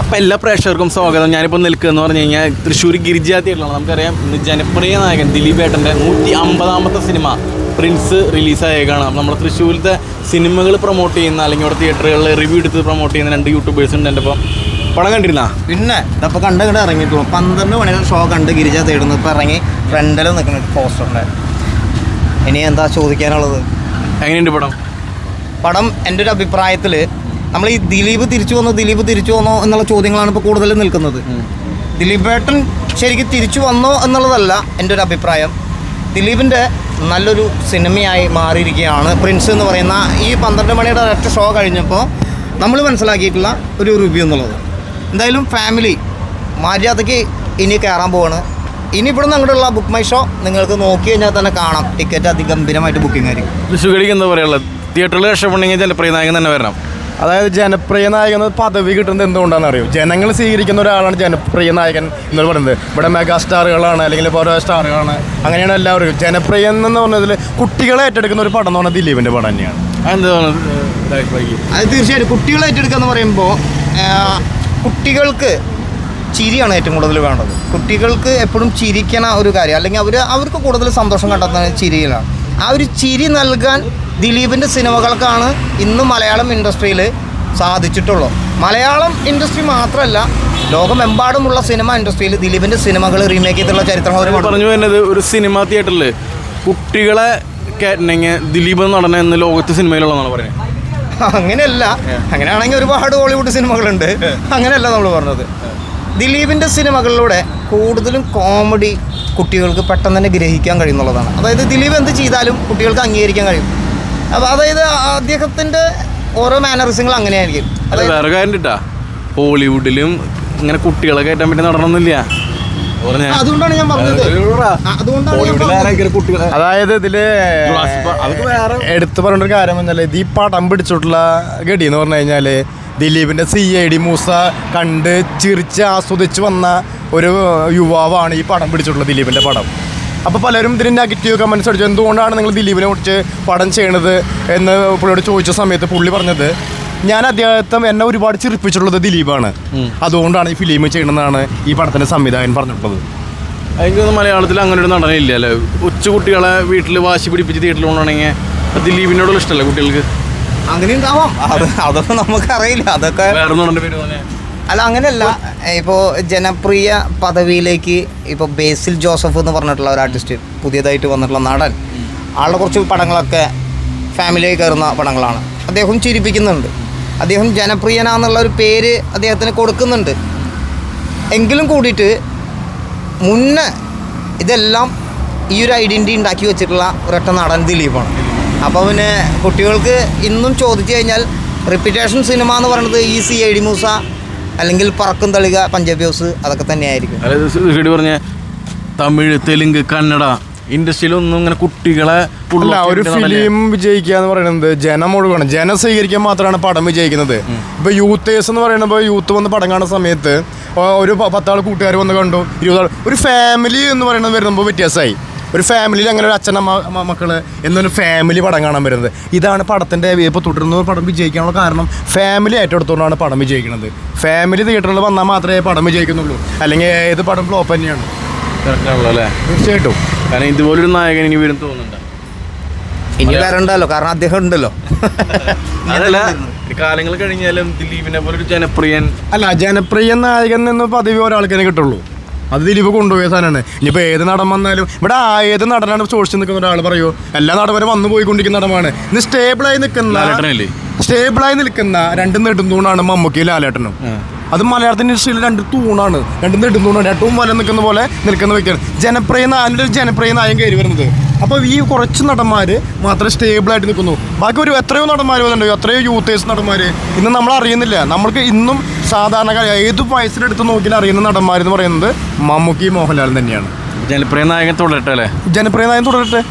അപ്പം എല്ലാ പ്രേക്ഷകർക്കും സ്വാഗതം. ഞാനിപ്പോൾ നിൽക്കുകയെന്ന് പറഞ്ഞു കഴിഞ്ഞാൽ തൃശ്ശൂർ ഗിരിജ തിയേറ്ററിലാണ് നമുക്കറിയാം ഇന്ന് ജനപ്രിയ നായകൻ ദിലീപ് ഏട്ടന്റെ നൂറ്റി അമ്പതാമത്തെ സിനിമ പ്രിൻസ് റിലീസായേക്കാണ് നമ്മുടെ തൃശ്ശൂരിലത്തെ സിനിമകൾ പ്രൊമോട്ട് ചെയ്യുന്ന അല്ലെങ്കിൽ ഇവിടെ തിയേറ്ററുകളിൽ റിവ്യൂ എടുത്ത് പ്രൊമോട്ട് ചെയ്യുന്ന രണ്ട് യൂട്യൂബേഴ്സ് ഉണ്ട് എന്റെ ഒപ്പം പടം കണ്ടിരുന്ന? പിന്നെ ഇതപ്പോൾ കണ്ട് കണ്ട് ഇറങ്ങിയിട്ടുള്ളൂ. പന്ത്രണ്ട് മണികൾ ഷോ കണ്ട് ഗിരിജ തേടുന്നു. ഇപ്പോൾ ഇറങ്ങി ഫ്രണ്ടിൽ നിൽക്കുന്ന പോസ്റ്ററുണ്ട് ഇനി എന്താ ചോദിക്കാനുള്ളത്? എങ്ങനെയുണ്ട് പടം? പടം എന്റെ ഒരു അഭിപ്രായത്തിൽ നമ്മൾ ഈ ദിലീപ് തിരിച്ചു വന്നോ ദിലീപ് തിരിച്ചു വന്നോ എന്നുള്ള ചോദ്യങ്ങളാണ് ഇപ്പോൾ കൂടുതൽ നിൽക്കുന്നത്. ദിലീപ് ഏട്ടൻ ശരിക്കും തിരിച്ചു വന്നോ എന്നുള്ളതല്ല എന്റെ ഒരു അഭിപ്രായം. ദിലീപിന്റെ നല്ലൊരു സിനിമയായി മാറിയിരിക്കുകയാണ്. പ്രിൻസ് എന്ന് പറയുന്ന ഈ പന്ത്രണ്ട് മണിയുടെ ഒരൊറ്റ ഷോ കഴിഞ്ഞപ്പോൾ നമ്മൾ മനസ്സിലാക്കിയിട്ടുള്ള ഒരു റിവ്യൂ എന്നുള്ളത്. എന്തായാലും ഫാമിലി മര്യാദയ്ക്ക് ഇനി കയറാൻ പോവാണ്. ഇനി ഇവിടുന്ന് അങ്ങോട്ടുള്ള ബുക്ക് മൈ ഷോ നിങ്ങൾക്ക് നോക്കി കഴിഞ്ഞാൽ തന്നെ കാണാം. ടിക്കറ്റ് അതിഗംഭീരമായിട്ട് ബുക്കിംഗ് ആയിരിക്കും. എന്താ പറയുള്ളത് തിയേറ്ററിൽ രക്ഷപ്പെടണമെങ്കിൽ ജനപ്രിയ നായകൻ തന്നെ വരണം. അതായത് ജനപ്രിയ നായകൻ എന്ന പദവി കിട്ടുന്നത് എന്തുകൊണ്ടാണെന്ന് അറിയോ ജനങ്ങൾ സ്വീകരിക്കുന്ന ഒരാളാണ് ജനപ്രിയ നായകൻ എന്ന് പറയുന്നത്. ഇവിടെ മെഗാ സ്റ്റാറുകളാണ് അല്ലെങ്കിൽ ഇപ്പോൾ ഓരോ സ്റ്റാറുകളാണ്. അങ്ങനെയാണ് എല്ലാവരും. ജനപ്രിയൻ എന്ന് പറഞ്ഞതിൽ കുട്ടികളെ ഏറ്റെടുക്കുന്ന ഒരു പടം എന്ന് പറഞ്ഞാൽ ദിലീപിന്റെ പടം തന്നെയാണ്. അത് തീർച്ചയായിട്ടും കുട്ടികളെ ഏറ്റെടുക്കുക എന്ന് പറയുമ്പോൾ കുട്ടികൾക്ക് ചിരിയാണ് ഏറ്റവും കൂടുതൽ വേണ്ടത്. കുട്ടികൾക്ക് എപ്പോഴും ചിരിക്കണ ഒരു കാര്യം. അല്ലെങ്കിൽ അവർ അവർക്ക് കൂടുതൽ സന്തോഷം കണ്ടെത്തുന്നത് ചിരിയിലാണ്. ആ ഒരു ചിരി നൽകാൻ ദിലീപിന്റെ സിനിമകൾക്കാണ് ഇന്ന് മലയാളം ഇൻഡസ്ട്രിയിൽ സാധിച്ചിട്ടുള്ളൂ. മലയാളം ഇൻഡസ്ട്രി മാത്രമല്ല ലോകമെമ്പാടുമുള്ള സിനിമ ഇൻഡസ്ട്രിയിൽ ദിലീപിന്റെ സിനിമകൾ റീമേക്ക് ചെയ്തിട്ടുള്ള ചരിത്രം പറഞ്ഞു വരുന്നത് ഒരു സിനിമ തിയേറ്ററിൽ കുട്ടികളെ കയറ്റണമെങ്കിൽ ദിലീപ് നടന എന്ന ലോകത്തെ സിനിമയിലുള്ളതാണ് പറയുന്നത്. അങ്ങനെയല്ല. അങ്ങനെയാണെങ്കിൽ ഒരുപാട് ഹോളിവുഡ് സിനിമകളുണ്ട്. അങ്ങനെയല്ല നമ്മൾ പറഞ്ഞത്. ദിലീപിന്റെ സിനിമകളിലൂടെ കൂടുതലും കോമഡി കുട്ടികൾക്ക് പെട്ടെന്ന് തന്നെ ഗ്രഹിക്കാൻ കഴിയുന്നുള്ളതാണ്. അതായത് ദിലീപ് എന്ത് ചെയ്താലും കുട്ടികൾക്ക് അംഗീകരിക്കാൻ കഴിയും. അപ്പോൾ അതായത് അദ്ദേഹത്തിന്റെ ഓരോ മാനറിസങ്ങൾ അങ്ങനെയായിരിക്കും. അത് അതായത് വേറെ കാര്യം കിട്ടാ ഹോളിവുഡിലും ഇങ്ങനെ കുട്ടികളെ കയറ്റാൻ പറ്റി നടണമെന്നില്ല അതുകൊണ്ടാണ് ഞാൻ പറഞ്ഞത്. അതുകൊണ്ടാണ് ഞാൻ പറഞ്ഞത്. കുട്ടികളെ അതായത് ഇതിൽ അതൊക്കെ വേറെ. എടുത്തു പറഞ്ഞൊരു ഒരു കാര്യം പറഞ്ഞാൽ ഇത് ഈ പടം പിടിച്ചിട്ടുള്ള ഗഡി എന്ന് പറഞ്ഞു കഴിഞ്ഞാൽ ദിലീപിന്റെ സി ഐ ഡി മൂസ കണ്ട് ചിരിച്ച് ആസ്വദിച്ച് വന്ന ഒരു യുവാവാണ് ഈ പടം പിടിച്ചിട്ടുള്ളത് ദിലീപിന്റെ പടം. അപ്പോൾ പലരും ഇതിന് നെഗറ്റീവ് കമൻസ് അടിച്ചു. എന്തുകൊണ്ടാണ് നിങ്ങൾ ദിലീപിനെ കുറിച്ച് പടം ചെയ്യണത് എന്ന് പുള്ളിയോട് ചോദിച്ച സമയത്ത് പുള്ളി പറഞ്ഞത് ഞാൻ അദ്ദേഹത്തെ എന്നെ ഒരുപാട് ചിരിപ്പിച്ചിട്ടുള്ളത് ദിലീപാണ്. അതുകൊണ്ടാണ് ഈ ഫിലിം ചെയ്യണമെന്നാണ് ഈ പടത്തിന്റെ സംവിധായകൻ പറഞ്ഞിട്ടുള്ളത്. എനിക്ക് മലയാളത്തിൽ അങ്ങനെ ഒരു നടനില്ല അല്ലേ? ഉച്ച കുട്ടികളെ വീട്ടിൽ വാശി പിടിപ്പിച്ച് തിയേറ്ററിൽ കൊണ്ടുപോകണമെങ്കിൽ ദിലീപിനോടുള്ള ഇഷ്ടമല്ല കുട്ടികൾക്ക്? അങ്ങനെ ഉണ്ടാവാം അതൊക്കെ നമുക്കറിയില്ല. അതൊക്കെ വേറെ അല്ല അങ്ങനെയല്ല. ഇപ്പോൾ ജനപ്രിയ പദവിയിലേക്ക് ഇപ്പോൾ ബേസിൽ ജോസഫ് എന്ന് പറഞ്ഞിട്ടുള്ള ഒരു ആർട്ടിസ്റ്റ് പുതിയതായിട്ട് വന്നിട്ടുള്ള നടൻ. ആളുടെ കുറച്ച് പടങ്ങളൊക്കെ ഫാമിലിയായി കയറുന്ന പടങ്ങളാണ്. അദ്ദേഹം ചിരിപ്പിക്കുന്നുണ്ട്. അദ്ദേഹം ജനപ്രിയനാന്നുള്ള ഒരു പേര് അദ്ദേഹത്തിന് കൊടുക്കുന്നുണ്ട്. എങ്കിലും കൂടിയിട്ട് മുന്നേ ഇതെല്ലാം ഈ ഒരു ഐഡന്റിറ്റി ഉണ്ടാക്കി വെച്ചിട്ടുള്ള ഒരൊറ്റ നടൻ ദിലീപാണ്. അപ്പോൾ പിന്നെ കുട്ടികൾക്ക് ഇന്നും ചോദിച്ചു കഴിഞ്ഞാൽ റിപ്പിറ്റേഷൻ സിനിമ എന്ന് പറയുന്നത് ഈ സി ഐ ഡി മൂസ അല്ലെങ്കിൽ പറക്കും തളിക പഞ്ചാബി ഹൗസ് അതൊക്കെ തന്നെയായിരിക്കും. അതായത് പറഞ്ഞ തമിഴ് തെലുങ്ക് കന്നഡ ഇൻഡസ്ട്രിയിലൊന്നും ഇങ്ങനെ കുട്ടികളെ അല്ല ഒരു ഫിലിം വിജയിക്കുക എന്ന് പറയുന്നത് ജനം ഒഴുകണം ജനം സ്വീകരിക്കാൻ മാത്രമാണ് പടം വിജയിക്കുന്നത്. ഇപ്പൊ യൂത്തേഴ്സ് എന്ന് പറയുമ്പോൾ യൂത്ത് വന്ന് പടം കാണുന്ന സമയത്ത് ഒരു പത്താൾ കൂട്ടുകാർ വന്ന് കണ്ടു ഇരുപതാൾ ഒരു ഫാമിലി എന്ന് പറയുന്നത് വരുമ്പോൾ വ്യത്യാസമായി. ഒരു ഫാമിലിയിൽ അങ്ങനെ ഒരു അച്ഛനമ്മ അമ്മ മക്കൾ എന്നൊരു ഫാമിലി പടം കാണാൻ വരുന്നത്. ഇതാണ് പടത്തിന്റെ ഇപ്പോൾ തുടരുന്ന പടം വിജയിക്കാനുള്ള കാരണം. ഫാമിലി ഏറ്റെടുത്തുകൊണ്ടാണ് പടം വിജയിക്കുന്നത്. ഫാമിലി തിയേറ്ററിൽ വന്നാൽ മാത്രമേ പടം വിജയിക്കുന്നുള്ളൂ. അല്ലെങ്കിൽ ഏത് പടം ഫ്ലോപ്പ് തന്നെയാണ്. തീർച്ചയായിട്ടും. കാരണം ഇതുപോലൊരു നായകൻ ഇനി വരും തോന്നുന്നുണ്ട്. ഇനി വരണ്ടല്ലോ കാരണം അദ്ദേഹം ഉണ്ടല്ലോ. അതല്ല കാലങ്ങൾ കഴിഞ്ഞാലും ദിലീപിനെ പോലെ ഒരു ജനപ്രിയൻ അല്ല ജനപ്രിയ നായകൻ എന്ന് പദവി ഒരാൾക്കേ കിട്ടുള്ളൂ. അത് ദിലീപ് കൊണ്ടുപോയ സാധനമാണ്. ഇനിയിപ്പോൾ ഏത് നടൻ വന്നാലും ഇവിടെ ആ ഏത് നടനാണ് ചോദിച്ചു നിൽക്കുന്ന ഒരാൾ പറയുമോ എല്ലാ നടന്മാരും വന്നു പോയിക്കൊണ്ടിരിക്കുന്ന നടമാണ് ഇനി സ്റ്റേബിളായി നിൽക്കുന്ന സ്റ്റേബിളായി നിൽക്കുന്ന രണ്ട് നെടുന്തൂണാണ് മമ്മൂക്കി ലാലേട്ടനും. അത് മലയാളത്തിന്റെ ഇൻഡസ്ട്രിയിൽ രണ്ട് തൂണാണ്. രണ്ട് നെടുന്തൂണാണ് ഏറ്റവും വല നിൽക്കുന്ന പോലെ നിൽക്കുന്ന വ്യക്തിയാണ്. ജനപ്രിയ നായന്റെ ഒരു ജനപ്രിയ നായം കയറി വരുന്നത്. അപ്പോൾ ഈ കുറച്ച് നടന്മാർ മാത്രമേ സ്റ്റേബിളായിട്ട് നിൽക്കുന്നു. ബാക്കി ഒരു എത്രയോ നടന്മാർ വന്നിട്ടുണ്ട് എത്രയോ യൂത്തേഴ്സ് നടന്മാർ ഇന്ന് നമ്മൾ അറിയുന്നില്ല. നമ്മൾക്ക് ഇന്നും സാധാരണക്കാർ ഏത് വയസ്സിലെടുത്ത് നോക്കി അറിയുന്ന നടന്മാർ എന്ന് പറയുന്നത് മമ്മൂക്കി മോഹൻലാൽ തന്നെയാണ്. ജനപ്രിയ നായകൻ തുടരട്ടെ അല്ലേ? ജനപ്രിയ നായകൻ തുടരട്ടെ.